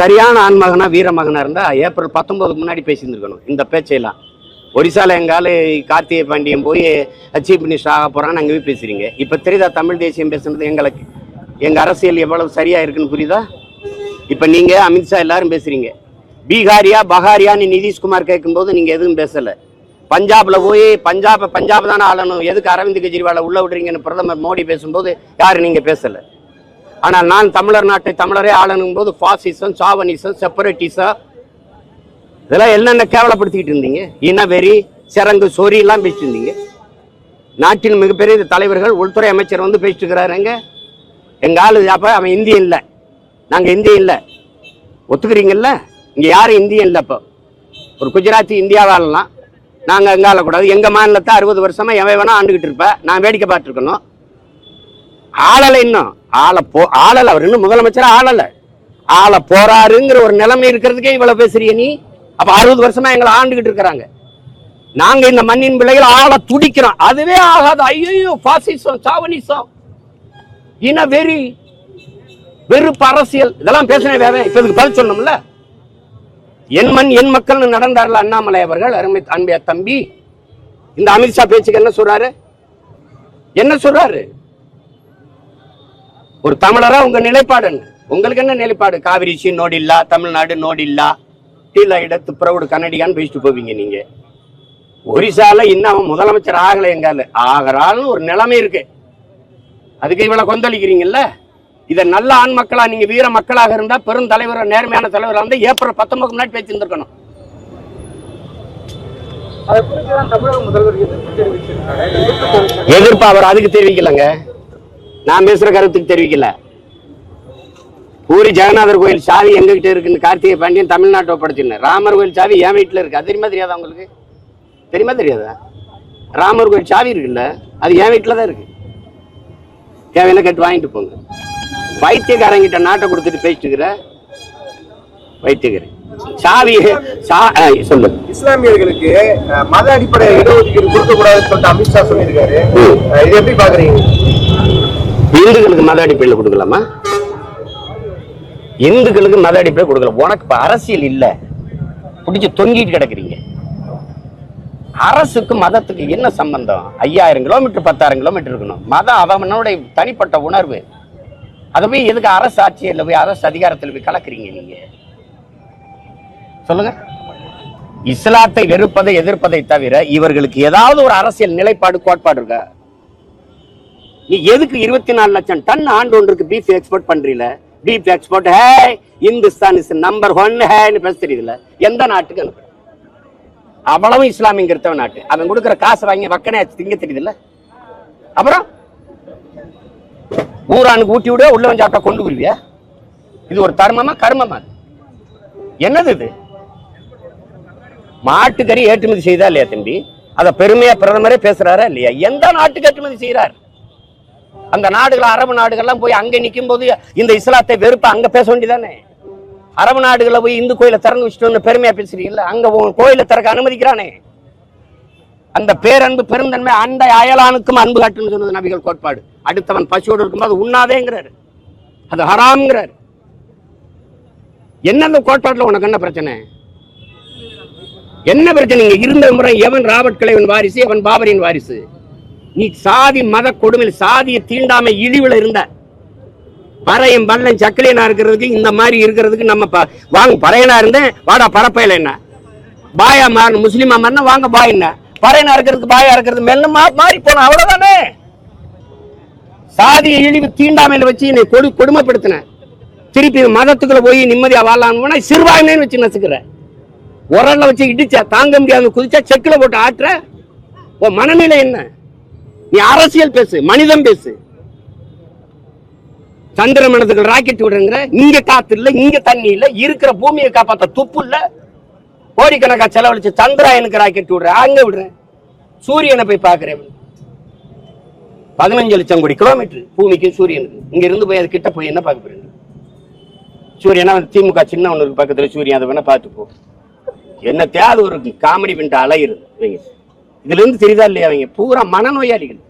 சரியான ஆண்மகனா வீரமகனா இருந்தால் ஏப்ரல் பத்தொன்பதுக்கு முன்னாடி பேசியிருந்துருக்கணும். இந்த பேச்சையெல்லாம். ஒடிசால எங்கால கார்த்திகை பாண்டியன் போய் சீஃப் மினிஸ்டர் ஆக போறான்னு அங்கே போய் பேசுகிறீங்க இப்போ தெரியுதா தமிழ் தேசியம் பேசுனது எங்களுக்கு? எங்கள் அரசியல் எவ்வளவு சரியாக இருக்குன்னு புரியுதா? இப்போ நீங்கள் அமித்ஷா எல்லாரும் பேசுகிறீங்க பீகாரியா பஹாரியான்னு நிதிஷ்குமார் கேட்கும்போது நீங்கள் எதுவும் பேசலை. பஞ்சாபில் போய் பஞ்சாப் பஞ்சாப் தானே ஆளணும். எதுக்கு அரவிந்த் கெஜ்ரிவாலை உள்ள விடுறீங்கன்னு பிரதமர் மோடி பேசும்போது யாரும் நீங்கள் பேசலை. ஆனால் நான் தமிழர் நாட்டை தமிழரே ஆளணும் போது பாசிசம் சாவனிசம் செப்பரேட்டிசம் இதெல்லாம் என்னென்ன கேவலப்படுத்திக்கிட்டு இருந்தீங்க? இனவெறி சிறங்கு சொரியெல்லாம் பேசிட்டு இருந்தீங்க. நாட்டின் மிகப்பெரிய தலைவர்கள் உள்துறை அமைச்சர் வந்து பேசிட்டு இருக்கிறாருங்க எங்கள் ஆளு அப்போ அவன் இந்தியன் இல்லை. நாங்கள் இந்தியன் இல்லை. ஒத்துக்கிறீங்கல்ல? இங்கே யாரும் இந்தியன் இல்லை இப்போ ஒரு குஜராத்தி இந்தியாவாலலாம் நாங்கள் எங்கே ஆளக்கூடாது. எங்கள் மாநிலத்தை அறுபது வருஷமாக எவன் வேணால் ஆண்டுக்கிட்டு இருப்பேன் நான் வேடிக்கை பார்த்துருக்கணும். ஆளலை இன்னும். ஆள போ ஆளலை. அவர் இன்னும் முதலமைச்சர் ஆளலை. ஆள போறாருங்கிற ஒரு நிலைமை இருக்கிறதுக்கே இவ்வளவு பேசுறிய நீ. அப்ப அறுபது வருஷமா எங்களை ஆண்டுகிட்டு இருக்கிறாங்க. நாங்க இந்த மண்ணின் பிள்ளைகள் ஆள துடிக்கிறோம். அதுவே ஆகாது. ஐயோ பாசிசம் சாவனிசம் இன வெறி வெறுப்பு அரசியல். இதெல்லாம் பேசினேன் வேற இப்ப இதுக்கு பதில் சொல்லணும்ல. என் மண் என் மக்கள்னு நடந்தார்ல அண்ணாமலை அவர்கள் அருமை அன்பையா தம்பி. இந்த அமித்ஷா பேச்சுக்கு என்ன சொல்றாரு? என்ன சொல்றாரு? ஒரு தமிழரா உங்க நிலைப்பாடு உங்களுக்கு என்ன நிலைப்பாடு? காவிரி சி நோடில்லா தமிழ்நாடு நோடில்லா. டீல இடத்து பிரவுடு கன்னடியான்னு பேசிட்டு போவீங்க நீங்க. ஒரிசால இன்னும் அவன் முதலமைச்சர் ஆகல எங்கால. ஆகிறான்னு ஒரு நிலைமை இருக்கு. அதுக்கு இவ்வளவு கொந்தளிக்கிறீங்கல்ல? இத நல்ல ஆண் மக்களா நீங்க வீர மக்களாக இருந்தா பெரும் தலைவர் நேர்மையான தலைவரா இருந்தா ஏப்ரல் பத்தொன்பது முன்னாடி பேசியிருந்திருக்கணும். எதிர்ப்பு அவர் அதுக்கு தெரிவிக்கலங்க. நான் பேசுற கருத்துக்கு தெரிவிக்கல. பூரி ஜெகநாதர் கோயில் சாவி எங்ககிட்ட இருக்குன்னு கார்த்திகை பாண்டியன் தமிழ்நாட்டை ஒப்படைச்சிருந்தேன் ராமர் கோயில் சாவி என் வீட்டில் இருக்கு? அது தெரியுமா தெரியாதா உங்களுக்கு? தெரியுமா தெரியாதா? ராமர் கோயில் சாவி இருக்குல்ல அது என் வீட்டில் தான் இருக்கு. தேவையான கட்டு வாங்கிட்டு போங்க. வைத்தியக்காரங்கிட்ட நாட்டை கொடுத்துட்டு பேசிட்டு இருக்கிற வைத்தியக்காரன் சாவி சா ஆ, சொல்லு இஸ்லாமியர்களுக்கு மத அடிப்படை இடஒதுக்கீடு கொடுக்க கூடாதுன்னு சொல்லிட்டு அமித்ஷா சொல்லியிருக்காரு. இது எப்படி பாக்குறீங்க இந்துக்களுக்கு மத அடிப்படையில் கொடுக்கலாமா? இந்துக்களுக்கு மத அடிப்படையில் கொடுக்கலாம் உனக்கு இப்ப அரசியல் இல்ல. பிடிச்சி தொங்கிட்டு கிடக்குறீங்க. அரசுக்கு மதத்துக்கு என்ன சம்பந்தம்? ஐயாயிரம் கிலோமீட்டர் பத்தாயிரம் கிலோமீட்டர் இருக்கணும். மதம் அவனுடைய தனிப்பட்ட உணர்வு. அதை போய் எதுக்கு அரசு ஆட்சியில் போய் அரசு அதிகாரத்தில் போய் கலக்குறீங்க நீங்க? சொல்லுங்க. இஸ்லாத்தை வெறுப்பதை எதிர்ப்பதை தவிர இவர்களுக்கு ஏதாவது ஒரு அரசியல் நிலைப்பாடு கோட்பாடு இருக்கா? நீ எதுக்கு இருபத்தி நாலு லட்சம் டன் ஆண்டு ஒன்றுக்கு பீஃப் எக்ஸ்போர்ட் பண்றீல? Beef export hey Hindustan is number one ஹேன்னு பேச தெரியுதுல? எந்த நாட்டுக்கு அனுப்புற? அவ்வளவு இஸ்லாமிய கிறிஸ்தவ நாட்டு. அவன் கொடுக்குற காசு வாங்கி வக்கனே திங்க தெரியுதுல்ல அப்புறம்? ஊரானுக்கு ஊட்டி விட உள்ள வந்து சாப்பிட்டா கொண்டு வருவியா இது ஒரு தர்மமா கர்மமா? என்னது இது? மாட்டுக்கறி ஏற்றுமதி செய்தா இல்லையா தம்பி? அத பெருமையா பிரதமரே பேசுறாரா இல்லையா? எந்த நாட்டுக்கு ஏற்றுமதி செய்யறாரு அந்த நாடுகள் அரபு நாடுகள்லாம் போய் அங்க நிக்கும் போது இந்த இஸ்லாத்தை வெறுப்ப அங்க பேச வேண்டியதானே? அரபு நாடுகளை போய் இந்து கோயிலை திறந்து வச்சுட்டு பெருமையா பேசுறீங்கல்ல அங்க கோயிலை திறக்க அனுமதிக்கிறானே? அந்த பேரன்பு பெருந்தன்மை அந்த அயலானுக்கும் அன்பு காட்டுன்னு சொன்னது நபிகள் கோட்பாடு. அடுத்தவன் பசியோடு இருக்கும்போது உண்ணாதேங்கிறாரு. அது ஹராம்ங்கிறார். என்ன அந்த கோட்பாட்டுல உனக்கு என்ன பிரச்சனை? என்ன பிரச்சனை? இங்க இருந்த முறை எவன் ராபர்ட் கிளைவன் வாரிசு எவன் பாபரின் வாரிசு? நீ சாதி மத கொடுமையில் சாதியை தீண்டாமை இழிவுல இருந்த பறையும் பள்ளம் சக்கலையனா இருக்கிறதுக்கு இந்த மாதிரி இருக்கிறதுக்கு நம்ம ப- வாங்க பறையனா இருந்தேன் வாடா பரப்பையில என்ன? பாயா மாறணும் முஸ்லீமா மாறினா வாங்க பாய் என்ன? பறையனா இருக்கிறதுக்கு பாயா இருக்கிறது மெல்ல மாறி போன அவ்வளவுதானே? சாதிய இழிவு தீண்டாமையில வச்சு என்னை கொடு கொடுமைப்படுத்தின. திருப்பி மதத்துக்குள்ள போய் நிம்மதியா வாழலாம்னு சிறுபான்மைன்னு வச்சு நசுக்கிற. உரல்ல வச்சு இடிச்சா தாங்க முடியாத குதிச்சா செக்கில் போட்டு ஆட்டுற. உன் மனநிலை என்ன? நீ அரசியல் பேசு மனிதம் பேசு. சந்திர மனதுக்கு ராக்கெட் விடுங்கிற இங்க காத்து இல்ல இங்க தண்ணி இல்ல இருக்கிற பூமியை காப்பாத்த துப்பு இல்ல. கோடிக்கணக்கா செலவழிச்சு சந்திராயனுக்கு ராக்கெட் விடுற அங்க விடுறேன். சூரியனை போய் பாக்குறேன் பதினஞ்சு லட்சம் கோடி கிலோமீட்டர் பூமிக்கு சூரியனுக்கு இங்க இருந்து போய் அது கிட்ட போய் என்ன பார்க்க போறீங்க? சூரியனா திமுக சின்ன ஒன்று பக்கத்துல சூரியன் அதை வேணா பார்த்து போ என்ன தேவை ஒரு காமெடி பண்ணிட்டு அலையுது இதுல இருந்து தெரியுதா இல்லையா அவங்க? பூரா மனநோயாளிகள்.